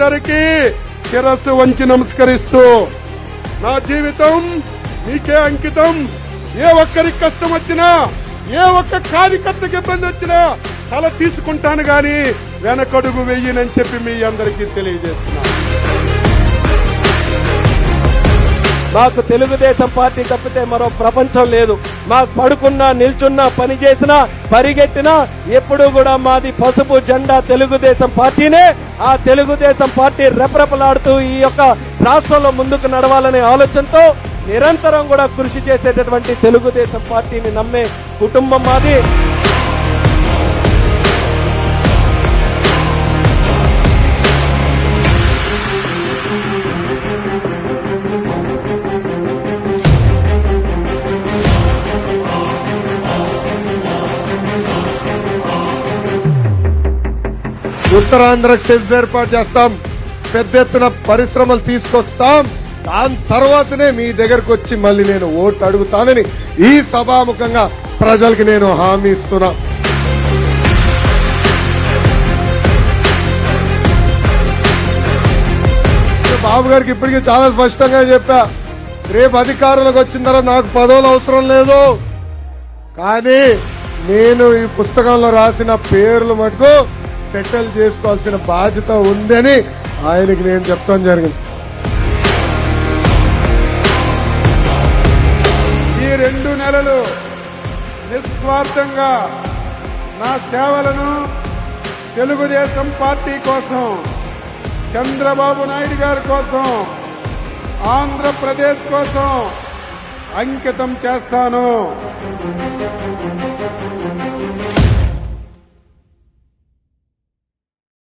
అందరికీ శిరస్సు వంచి నమస్కరిస్తూ నా జీవితం నీకే అంకితం. ఏ ఒక్కరికి కష్టం వచ్చినా ఏ ఒక్క కార్యకర్తకి ఇబ్బంది వచ్చినా తల తీసుకుంటాను గాని వెనకడుగు వెయ్యనని చెప్పి మీ అందరికీ తెలియజేస్తున్నాను. మాకు తెలుగుదేశం పార్టీ తప్పితే మరో ప్రపంచం లేదు. మా పడుకున్నా నిల్చున్నా పని చేసినా పరిగెట్టినా ఎప్పుడు కూడా మాది పసుపు జెండా తెలుగుదేశం పార్టీనే. ఆ తెలుగుదేశం పార్టీ రెపరెపలాడుతూ ఈ యొక్క రాష్ట్రంలో ముందుకు నడవాలనే ఆలోచనతో నిరంతరం కూడా కృషి చేసేటటువంటి తెలుగుదేశం పార్టీని నమ్మే కుటుంబం మాది. ఉత్తరాంధ్రకు సెజ్ ఏర్పాటు చేస్తాం. పెద్ద ఎత్తున పరిశ్రమలు తీసుకొస్తాం. దాని తర్వాతనే మీ దగ్గరకు వచ్చి మళ్ళీ నేను ఓటు అడుగుతానని ఈ సభాముఖంగా ప్రజలకి నేను హామీ ఇస్తున్నా. బాబు గారికి ఇప్పటికీ చాలా స్పష్టంగా చెప్పా. రేపు అధికారులకు వచ్చిన తర్వాత నాకు పదవులు అవసరం లేదు. కానీ నేను ఈ పుస్తకంలో రాసిన పేర్లు మటుకు సెటిల్ చేసుకోవాల్సిన బాధ్యత ఉందని ఆయనకి నేను చెప్తాం జరిగింది. ఈ రెండు నెలలు నిస్వార్థంగా నా సేవలను తెలుగుదేశం పార్టీ కోసం చంద్రబాబు నాయుడు గారి కోసం ఆంధ్రప్రదేశ్ కోసం అంకితం చేస్తాను.